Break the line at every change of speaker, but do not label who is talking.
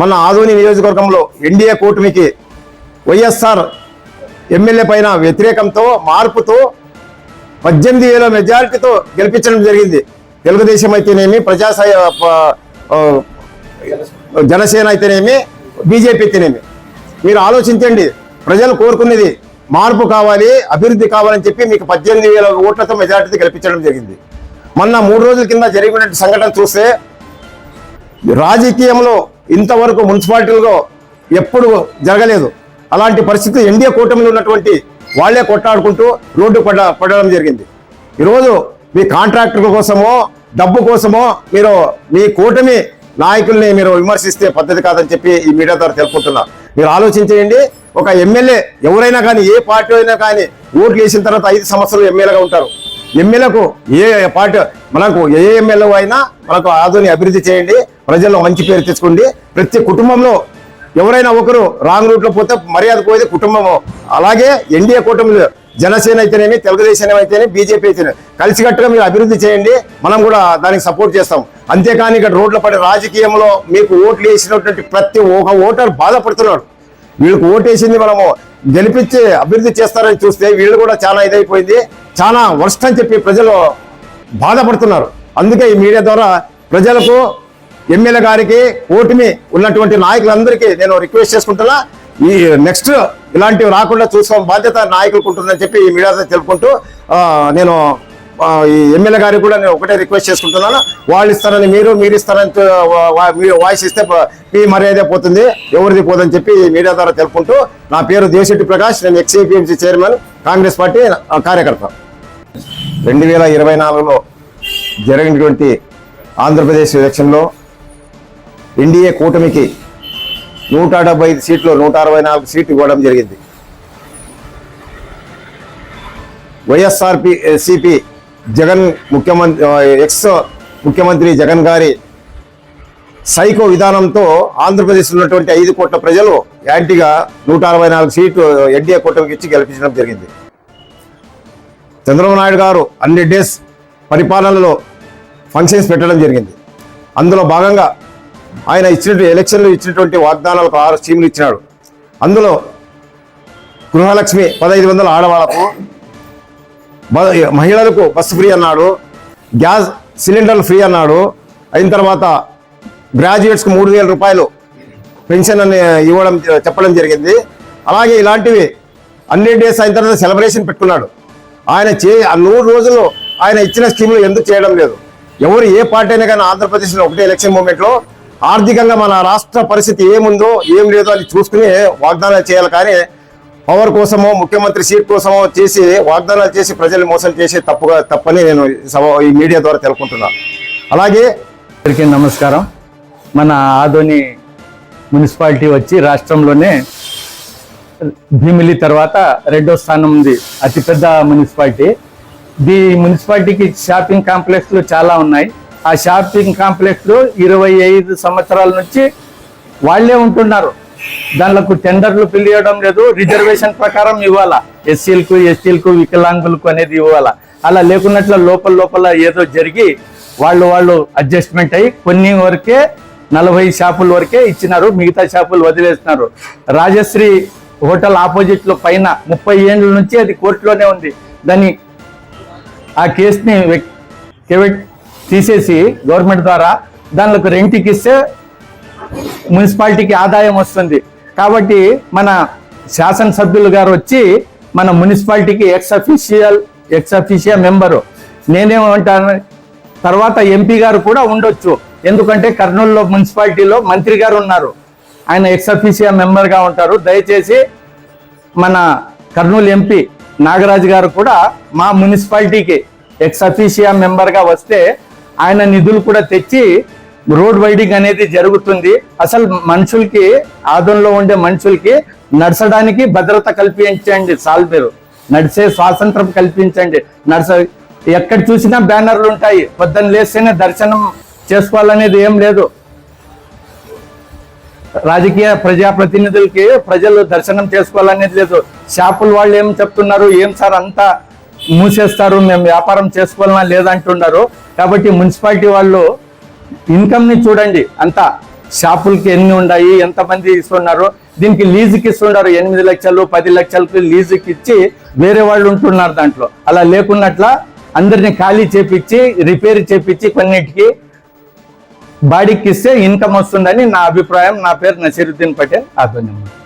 మన ఆదోని నియోజకవర్గంలో ఎన్డీఏ కూటమికి వైఎస్ఆర్ ఎమ్మెల్యే పైన వ్యతిరేకంతో మార్పుతో పద్దెనిమిది వేల మెజారిటీతో గెలిపించడం జరిగింది. తెలుగుదేశం అయితేనేమి ప్రజా జనసేన అయితేనేమి బీజేపీ అయితేనేమి. మీరు ఆలోచించండి ప్రజలు కోరుకునేది మార్పు కావాలి అభివృద్ధి కావాలని చెప్పి మీకు పద్దెనిమిది వేల ఓట్లతో మెజారిటీతో గెలిపించడం జరిగింది. మొన్న మూడు రోజుల కింద జరిగిన సంఘటన చూస్తే రాజకీయంలో ఇంతవరకు మున్సిపాలిటీలో ఎప్పుడు జరగలేదు. అలాంటి పరిస్థితి ఎన్డీఏ కూటమిలో ఉన్నటువంటి వాళ్ళే కొట్టాడుకుంటూ రోడ్డు పడ పడడం జరిగింది. ఈరోజు మీ కాంట్రాక్టర్ల కోసమో డబ్బు కోసమో మీరు మీ కూటమి నాయకుల్ని మీరు విమర్శిస్తే పద్ధతి కాదని చెప్పి ఈ మీడియా ద్వారా తెలుపుతున్నా మీరు ఆలోచించేయండి. ఒక ఎమ్మెల్యే ఎవరైనా కానీ ఏ పార్టీ అయినా కానీ ఓట్లు వేసిన తర్వాత ఐదు సంవత్సరాలు ఎమ్మెల్యేగా ఉంటారు. ఎమ్మెల్యేకు ఏ పార్టీ మనకు ఏ ఎమ్మెల్యే అయినా మనకు ఆధుని అభివృద్ధి చేయండి. ప్రజల్లో మంచి పేరు తెచ్చుకోండి. ప్రతి కుటుంబంలో ఎవరైనా ఒకరు రాంగ్ రూట్లో పోతే మర్యాద పోయేది కుటుంబము. అలాగే ఎన్డీఏ కూటమిలో జనసేన అయితేనేమి తెలుగుదేశం అయితేనే బీజేపీ అయితేనే కలిసికట్టుగా మీరు అభివృద్ధి చేయండి. మనం కూడా దానికి సపోర్ట్ చేస్తాం. అంతేకాని ఇక్కడ రోడ్ల పడి రాజకీయంలో మీకు ఓట్లు వేసినటువంటి ప్రతి ఒక ఓటర్ బాధపడుతున్నాడు. వీళ్ళకి ఓటేసింది మనము గెలిపించి అభివృద్ధి చేస్తారని చూస్తే వీళ్ళు కూడా చాలా ఇదైపోయింది. చాలా వర్స్ట్ అని చెప్పి ప్రజలు బాధపడుతున్నారు. అందుకే ఈ మీడియా ద్వారా ప్రజలకు ఎమ్మెల్యే గారికి ఓటుమి ఉన్నటువంటి నాయకులందరికీ నేను రిక్వెస్ట్ చేసుకుంటున్నా ఈ నెక్స్ట్ ఇలాంటివి రాకుండా చూసుకోవడం బాధ్యత నాయకులకు ఉంటుందని చెప్పి ఈ మీడియా ద్వారా తెలుపుకుంటూ నేను ఈ ఎమ్మెల్యే గారికి కూడా నేను ఒకటే రిక్వెస్ట్ చేసుకుంటున్నాను. వాళ్ళు ఇస్తారని మీరు మీరు ఇస్తారని మీరు వాయిస్ ఇస్తే మీ మర్యాద పోతుంది ఎవరిది పోదని చెప్పి మీడియా ద్వారా తెలుపుకుంటూ నా పేరు దేశెట్టి ప్రకాష్ నేను ఎక్స్ఏపిఎంసీ చైర్మన్ కాంగ్రెస్ పార్టీ కార్యకర్త. రెండు వేల ఇరవై నాలుగులో జరిగినటువంటి ఆంధ్రప్రదేశ్ ఎలక్షన్లో ఎన్డీఏ కూటమికి నూట డెబ్బై ఐదు సీట్లు నూట అరవై నాలుగు సీట్లు ఇవ్వడం జరిగింది. వైఎస్ఆర్పి సిపి జగన్ ముఖ్యమంత్రి ఎక్స్ ముఖ్యమంత్రి జగన్ గారి సైకో విధానంతో ఆంధ్రప్రదేశ్ ఉన్నటువంటి ఐదు కోట్ల ప్రజలు యాంటీగా నూట అరవై నాలుగు సీట్లు ఎన్డీఏ కూటమికి ఇచ్చి గెలిపించడం జరిగింది. చంద్రబాబు నాయుడు గారు అన్ని డేస్ పరిపాలనలో ఫంక్షన్స్ పెట్టడం జరిగింది. అందులో భాగంగా ఆయన ఇచ్చినటువంటి ఎలక్షన్లో ఇచ్చినటువంటి వాగ్దానాలకు ఆరు స్కీములు ఇచ్చినాడు. అందులో గృహలక్ష్మి పదహైదు వందల ఆడవాళ్ళకు మహిళలకు బస్సు ఫ్రీ అన్నాడు గ్యాస్ సిలిండర్లు ఫ్రీ అన్నాడు అయిన తర్వాత గ్రాడ్యుయేట్స్కి మూడు వేల రూపాయలు పెన్షన్ అని ఇవ్వడం చెప్పడం జరిగింది. అలాగే ఇలాంటివి అన్ని డేస్ అయిన తర్వాత సెలబ్రేషన్ పెట్టుకున్నాడు. ఆయన చే ఆ నూరు రోజులు ఆయన ఇచ్చిన స్కీములు ఎందుకు చేయడం లేదు? ఎవరు ఏ పార్టీ అయినా కానీ ఆంధ్రప్రదేశ్లో ఒకటే ఎలక్షన్ మూమెంట్లో ఆర్థికంగా మన రాష్ట్ర పరిస్థితి ఏముందో ఏం లేదో అది చూసుకుని వాగ్దానాలు చేయాలి. కానీ పవర్ కోసమో ముఖ్యమంత్రి సీట్ కోసమో చేసి వాగ్దానాలు చేసి ప్రజలు మోసం చేసి తప్పుగా తప్పని నేను ఈ సభ- ఈ మీడియా ద్వారా తెలుపుకుంటున్నా. అలాగే
అందరికీ నమస్కారం. మన ఆదోని మున్సిపాలిటీ వచ్చి రాష్ట్రంలోనే భీమిలి తర్వాత రెండో స్థానం ఉంది. అతిపెద్ద మున్సిపాలిటీ. ఈ మున్సిపాలిటీకి షాపింగ్ కాంప్లెక్స్లు చాలా ఉన్నాయి. ఆ షాపింగ్ కాంప్లెక్స్ ఇరవై ఐదు సంవత్సరాల నుంచి వాళ్ళే ఉంటున్నారు. దానిలకు టెండర్లు పిలియడం లేదు రిజర్వేషన్ ప్రకారం ఇవ్వాలా? ఎస్సీలకు ఎస్టీలకు వికలాంగులకు అనేది ఇవ్వాలా? అలా లేకున్నట్ల లోపల లోపల ఏదో జరిగి వాళ్ళు వాళ్ళు అడ్జస్ట్మెంట్ అయ్యి కొన్ని వరకే నలభై షాపుల వరకే ఇచ్చినారు మిగతా షాపులు వదిలేస్తున్నారు. రాజశ్రీ హోటల్ ఆపోజిట్లో పైన ముప్పై ఏళ్ళ నుంచి అది కోర్టులోనే ఉంది. దాన్ని ఆ కేసుని కెవెట్ తీసేసి గవర్నమెంట్ ద్వారా దానిలోకి రెంట్కి ఇస్తే మున్సిపాలిటీకి ఆదాయం వస్తుంది. కాబట్టి మన శాసనసభ్యులు గారు వచ్చి మన మున్సిపాలిటీకి ex officio ex officio member నేనేమంటాను తర్వాత ఎంపీ గారు కూడా ఉండొచ్చు. ఎందుకంటే కర్నూలులో మున్సిపాలిటీలో మంత్రి గారు ఉన్నారు. ఆయన ఎక్స్ అఫీషియల్ మెంబర్గా ఉంటారు. దయచేసి మన కర్నూలు ఎంపీ నాగరాజు గారు కూడా మా మున్సిపాలిటీకి ఎక్స్ అఫీషియా మెంబర్గా వస్తే ఆయన నిధులు కూడా తెచ్చి రోడ్ వైడింగ్ అనేది జరుగుతుంది. అసలు మనుషులకి ఆదంలో ఉండే మనుషులకి నడచడానికి భద్రత కల్పించండి సాల్ మీరు. నడిచే స్వాతంత్రం కల్పించండి. నడచ ఎక్కడ చూసినా బ్యానర్లు ఉంటాయి. పొద్దున్న లేస్తేనే దర్శనం చేసుకోవాలనేది ఏం లేదు. రాజకీయ ప్రజాప్రతినిధులకి ప్రజలు దర్శనం చేసుకోవాలనేది లేదు. షాపుల వాళ్ళు ఏం చెప్తున్నారు? ఏం సార్ అంతా మూసేస్తారు మేము వ్యాపారం చేసుకోవాలన్నా లేదంటున్నారు. కాబట్టి మున్సిపాలిటీ వాళ్ళు ఇన్కమ్ని చూడండి. అంతా షాపులకి ఎన్ని ఉన్నాయి ఎంతమంది ఇస్తున్నారు దీనికి లీజుకి ఇస్తున్నారు ఎనిమిది లక్షలు పది లక్షలకి లీజుకి ఇచ్చి వేరే వాళ్ళు ఉంటున్నారు దాంట్లో. అలా లేకున్నట్ల అందరిని ఖాళీ చేపించి రిపేర్ చేపించి కొన్నిటికి బాడీకి ఇస్తే ఇన్కమ్ వస్తుందని నా అభిప్రాయం. నా పేరు నసీరుద్దీన్ పటేల్. అభినందన